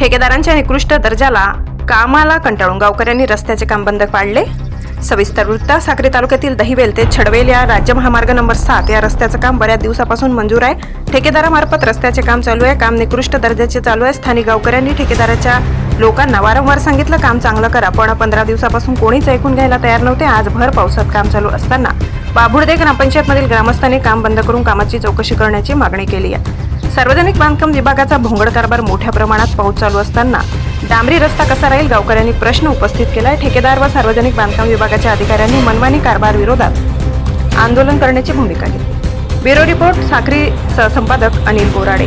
ठेकेदारांच्या निकृष्ट दर्जाला कामाला कंटाळून गावकऱ्यांनी रस्त्याचे काम बंद पाडले? सविस्तर वृत्त साक्री तालुक्यातील दहिवेल ते छडवेल या राज्य महामार्ग नंबर सात या रस्त्याचं काम बऱ्याच दिवसापासून मंजूर आहे. ठेकेदारामार्फत रस्त्याचे काम चालू आहे. काम निकृष्ट दर्जाचे चालू आहे. स्थानिक गावकऱ्यांनी ठेकेदाराच्या लोकांना वारंवार सांगितलं काम चांगलं करा. पण पंधरा दिवसापासून कोणीच ऐकून घ्यायला तयार नव्हते. आज भर पावसात काम चालू असताना बाभुर्दे ग्रामपंचायतमधील ग्रामस्थांनी काम बंद करून कामाची चौकशी करण्याची मागणी केली आहे. सार्वजनिक बांधकाम विभागाचा भोंगड कारभार मोठ्या प्रमाणात पाऊस चालू असताना डांबरी रस्ता कसा राहील गावकऱ्यांनी प्रश्न उपस्थित केलाय. ठेकेदार व सार्वजनिक बांधकाम विभागाच्या अधिकाऱ्यांनी मनमानी कारभार विरोधात आंदोलन करण्याची भूमिका घेतली. ब्युरो रिपोर्ट साखरी सहसंपादक अनिल बोराडे.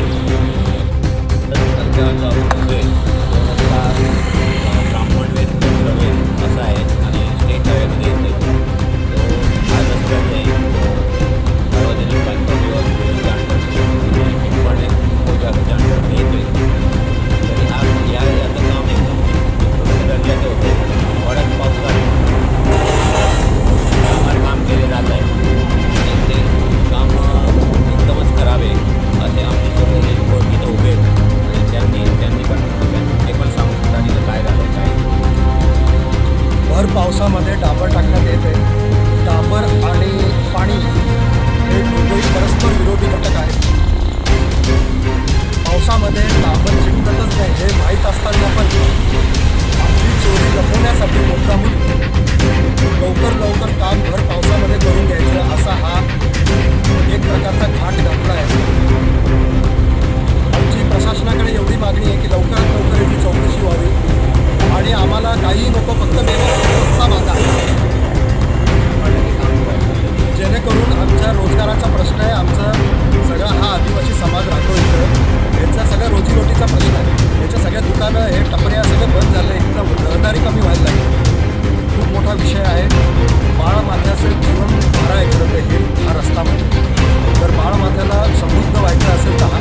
पावसामध्ये डाबर टाकण्यात येते आहे. डाबर आणि पाणी हे दोघंही परस्पर विरोधी घटक आहेत. पावसामध्ये डाबर चिकटतच नाही हे माहीत असताना पण आपली चोरी लपवण्यासाठी मुद्दामून लवकर लवकर काम भर पावसामध्ये करून घ्यायचं असा हा एक प्रकारचा घाट घातला आहे. आमची प्रशासनाकडे एवढी मागणी आहे की लवकरात लवकर याची चौकशी व्हावी. आणि आम्हाला काहीही नको फक्त पावसानं हे टपऱ्या सगळं बंद झालं एकदम रहदारी कमी व्हायला लागली.